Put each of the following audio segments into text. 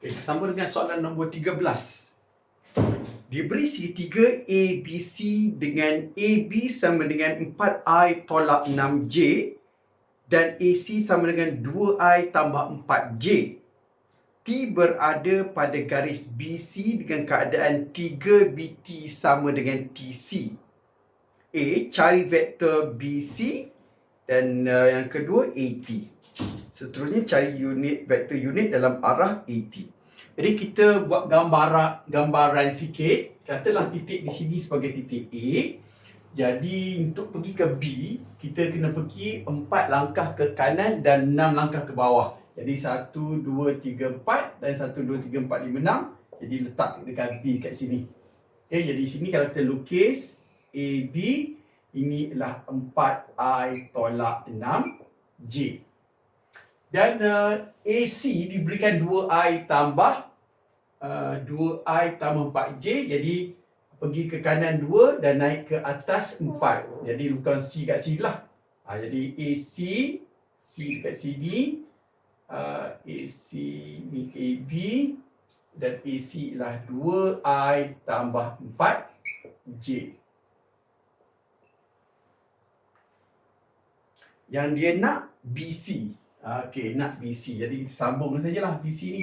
Okay, sama dengan soalan nombor 13. Diberi segitiga ABC dengan AB sama dengan 4I tolak 6J dan AC sama dengan 2I tambah 4J. T berada pada garis BC dengan keadaan 3BT sama dengan TC. A. Cari vektor BC dan uh, yang kedua AT. Seterusnya cari unit vektor unit dalam arah AT. Jadi kita buat gambaran gambaran sikit. Katalah titik di sini sebagai titik A. Jadi untuk pergi ke B, kita kena pergi 4 langkah ke kanan dan 6 langkah ke bawah. Jadi 1 2 3 4 dan 1 2 3 4 5 6. Jadi letak dekat B kat sini. Okay, jadi sini kalau kita lukis AB ini adalah 4I tolak 6J. Dan uh, AC diberikan 2I tambah uh, 2I tambah 4J. Jadi pergi ke kanan 2 dan naik ke atas 4. Jadi bukan C kat sini lah. Ha, jadi AC, C dekat sini. Uh, AC ni AB. Dan AC ialah 2I tambah 4J. Yang dia nak BC. Okey, nak BC. Jadi sambung sajalah BC ni.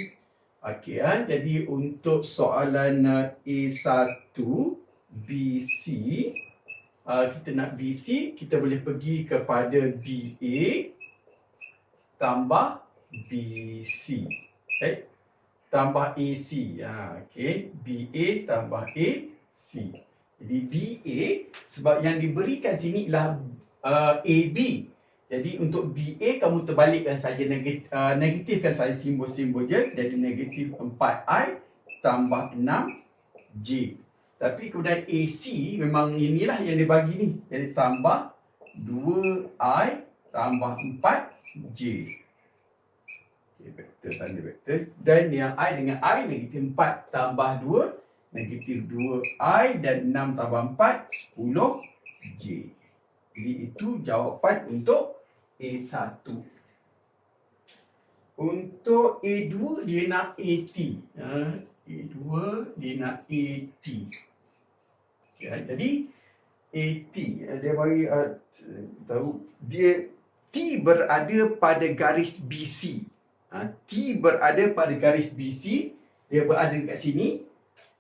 Okey, ha? jadi untuk soalan uh, A1 BC uh, kita nak BC, kita boleh pergi kepada BA tambah BC. Okay? Tambah AC. Ha, okay. BA tambah AC. Jadi BA sebab yang diberikan sini ialah uh, AB. Jadi untuk BA kamu terbalikkan saja negatif, uh, negatifkan saja simbol-simbol dia jadi negatif 4i tambah 6j. Tapi kemudian AC memang inilah yang dia bagi ni. Jadi tambah 2i tambah 4j. Okay, vektor tanda vektor. Dan yang i dengan i negatif 4 tambah 2 negatif 2i dan 6 tambah 4 10j. Jadi itu jawapan untuk A1. Untuk A2 dia nak AT. Ha, A2 dia nak AT. Okay, jadi AT dia bagi uh, tahu dia T berada pada garis BC. Ha, T berada pada garis BC, dia berada kat sini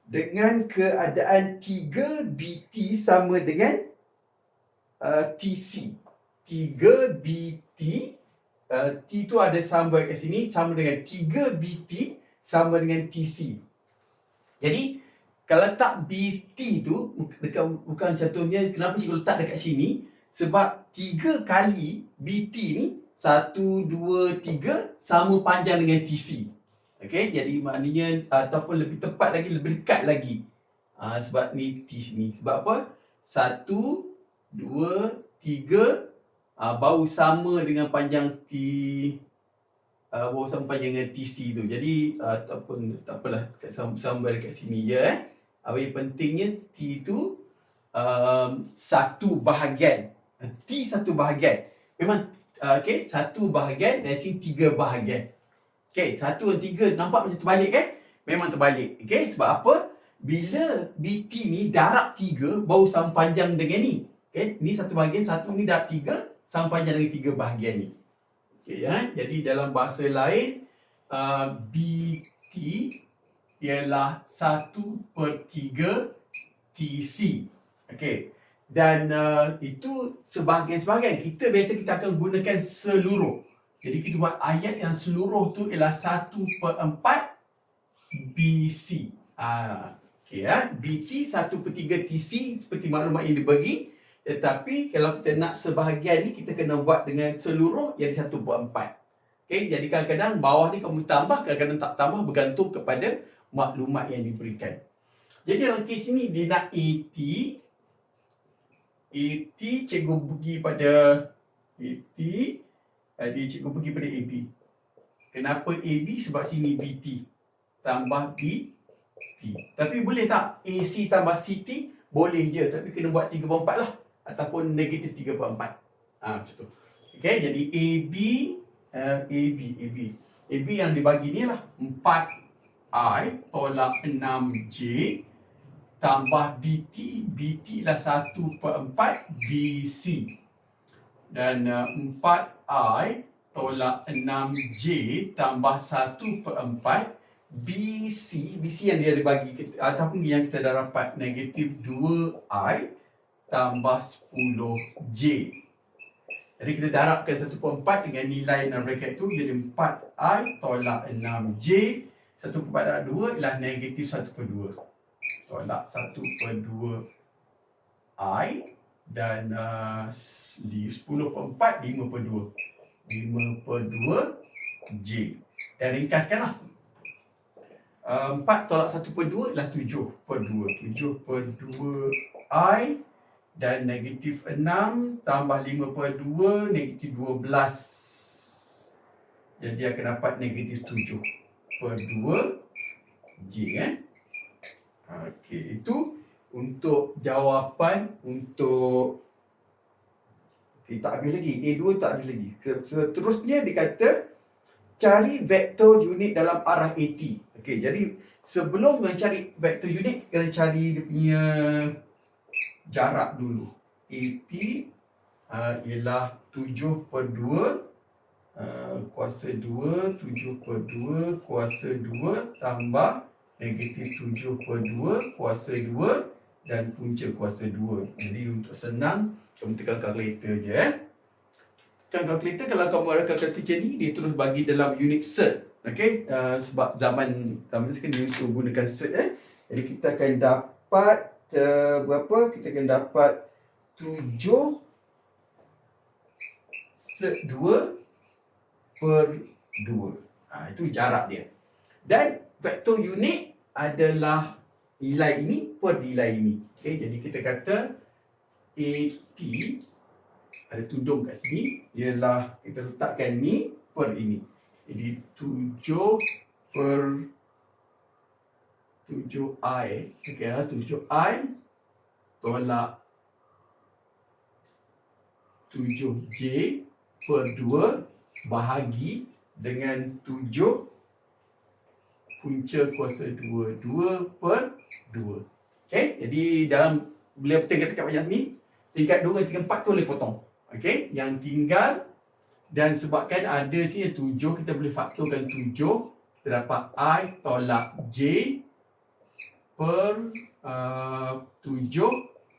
dengan keadaan 3BT sama dengan uh, TC. 3BT uh, T tu ada sama kat sini sama dengan 3BT sama dengan TC. Jadi kalau letak BT tu bukan, bukan contohnya kenapa cikgu letak dekat sini sebab 3 kali BT ni 1 2 3 sama panjang dengan TC. Okey, jadi maknanya ataupun lebih tepat lagi lebih dekat lagi. Uh, sebab ni T sini. Sebab apa? 1 2 3 uh, bau sama dengan panjang T uh, bau sama panjang dengan TC tu. Jadi uh, ataupun tak apalah kat sambal dekat sini je eh. Apa yang pentingnya T tu um, satu bahagian. T satu bahagian. Memang uh, okey, satu bahagian dan sini tiga bahagian. Okey, satu dan tiga nampak macam terbalik kan? Memang terbalik. Okey, sebab apa? Bila BT ni darab tiga, bau sama panjang dengan ni. Okey, ni satu bahagian, satu ni darab tiga, sama panjang dengan tiga bahagian ni. Okay, ya? Jadi dalam bahasa lain, uh, BT ialah 1 per 3 TC. Okay. Dan uh, itu sebahagian-sebahagian. Kita biasa kita akan gunakan seluruh. Jadi kita buat ayat yang seluruh tu ialah 1 per 4 BC. Uh, okay, ya? BT 1 per 3 TC seperti maklumat yang dibagi. Tetapi kalau kita nak sebahagian ni kita kena buat dengan seluruh yang satu buat empat. Okay, jadi kadang-kadang bawah ni kamu tambah, kadang-kadang tak tambah bergantung kepada maklumat yang diberikan. Jadi dalam kes ini dia nak AT. AT cikgu pergi pada AT. Jadi cikgu pergi pada AB. Kenapa AB? Sebab sini BT. Tambah BT. Tapi boleh tak AC tambah CT? Boleh je. Tapi kena buat 3 per 4 lah ataupun negatif 3 per 4. Ha, macam tu. Okay, jadi AB, uh, AB, AB. AB yang dibagi ni lah 4 I tolak 6J tambah BT, BT lah 1 per 4 BC. Dan uh, 4I tolak 6J tambah 1 per 4 BC, BC yang dia ada bagi ataupun yang kita dah dapat negatif 2I tambah 10J. Jadi kita darabkan 1 per 4 dengan nilai dalam bracket tu jadi 4I tolak 6J 1 per 4 darab 2 ialah negatif 1 per 2 tolak 1 per 2 I dan uh, 10 per 4, 5 per 2 5 per 2 J. Dan ringkaskanlah. Uh, 4 tolak 1 per 2 ialah 7 per 2 7 per 2 I dan negatif 6 tambah 5 per 2 negatif 12 jadi akan dapat negatif 7 per 2 J eh Okey, itu untuk jawapan untuk okay, tak habis lagi. A2 tak habis lagi. Seterusnya dikata cari vektor unit dalam arah AT. Okey, jadi sebelum mencari vektor unit kena cari dia punya jarak dulu. AT uh, ialah 7 per 2 Uh, kuasa 2, 7 per 2, kuasa 2 tambah negatif 7 per 2 kuasa 2 dan punca kuasa 2. Jadi untuk senang, kamu tekan kalkulator je. Eh. Tekan kalkulator kalau kamu ada kalkulator macam ni, dia terus bagi dalam unit cert. Okay? Uh, sebab zaman zaman sekarang dia gunakan cert. Eh. Jadi kita akan dapat uh, berapa? Kita akan dapat 7 cert 2 per 2. Ha, itu jarak dia. Dan vektor unit adalah nilai ini per nilai ini. Okey, jadi kita kata AT ada tudung kat sini ialah kita letakkan ni per ini. Jadi 7 per 7i. Okey, 7i tolak 7j per 2 bahagi dengan 7 punca kuasa 2 2 per 2 Okay, jadi dalam bila kita tingkat banyak ni tingkat 2 tingkat 4 tu boleh potong Okay, yang tinggal dan sebabkan ada sini 7 kita boleh faktorkan 7 kita dapat I tolak J per uh, 7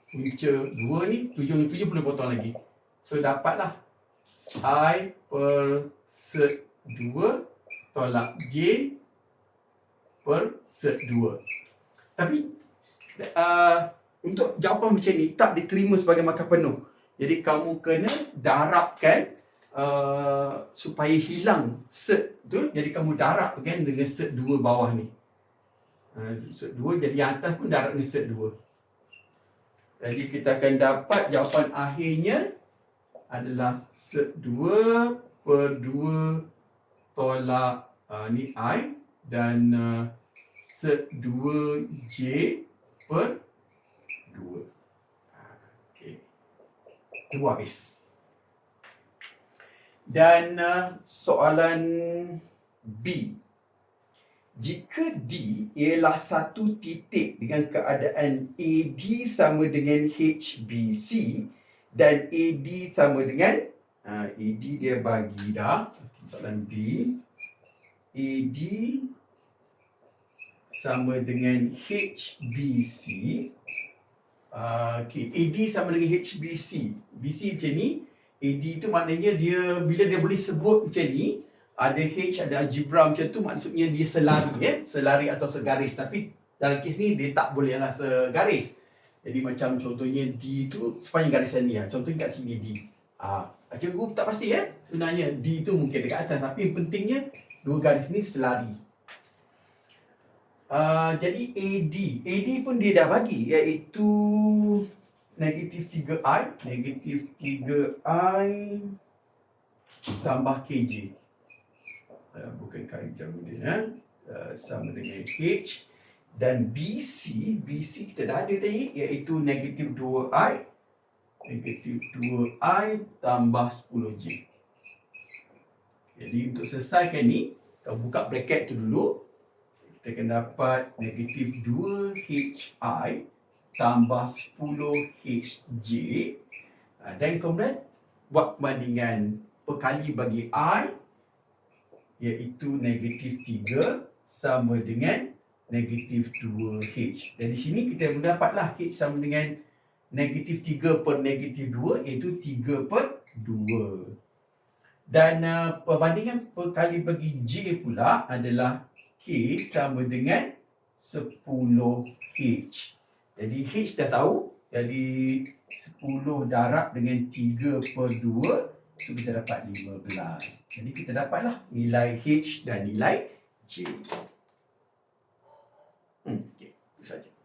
punca 2 ni 7 ni 7 boleh potong lagi so dapatlah I per set 2 tolak J per set 2. Tapi uh, untuk jawapan macam ni tak diterima sebagai markah penuh. Jadi kamu kena darabkan uh, supaya hilang set tu. Jadi kamu darabkan dengan set 2 bawah ni. Uh, set 2 jadi yang atas pun darab dengan set 2. Jadi kita akan dapat jawapan akhirnya adalah set 2 per 2 tolak uh, ni I dan uh, set 2J per 2. Okey. Itu habis. Dan uh, soalan B. Jika D ialah satu titik dengan keadaan AD sama dengan HBC dan AD sama dengan uh, AD dia bagi dah. Soalan B. AD sama dengan HBC. Uh, okay, AD sama dengan HBC. BC macam ni. AD tu maknanya dia bila dia boleh sebut macam ni, ada H, ada algebra macam tu, maksudnya dia selari, ya? selari atau segaris. Tapi dalam kes ni dia tak boleh lah segaris. Jadi macam contohnya D tu sepanjang garisan ni. Ya. Contohnya kat sini D. Ah, uh, cikgu tak pasti ya. Sebenarnya D tu mungkin dekat atas. Tapi pentingnya dua garis ni selari. Uh, jadi AD, AD pun dia dah bagi iaitu negatif 3I, negatif 3I tambah KJ. Uh, bukan kali jam dia, eh? uh, sama dengan H. Dan BC, BC kita dah ada tadi iaitu negatif 2I, negatif 2I tambah 10J. Jadi untuk selesaikan ni, kau buka bracket tu dulu, kita akan dapat negatif 2HI tambah 10HJ. Ha, dan kemudian buat perbandingan perkali bagi I iaitu negatif 3 sama dengan negatif 2H. Dan di sini kita mendapatlah H sama dengan negatif 3 per negatif 2 iaitu 3 per 2. Dan uh, perbandingan perkali bagi J pula adalah K sama dengan 10H. Jadi H dah tahu. Jadi 10 darab dengan 3 per 2. So kita dapat 15. Jadi kita dapatlah nilai H dan nilai J. Hmm, okay. Itu saja.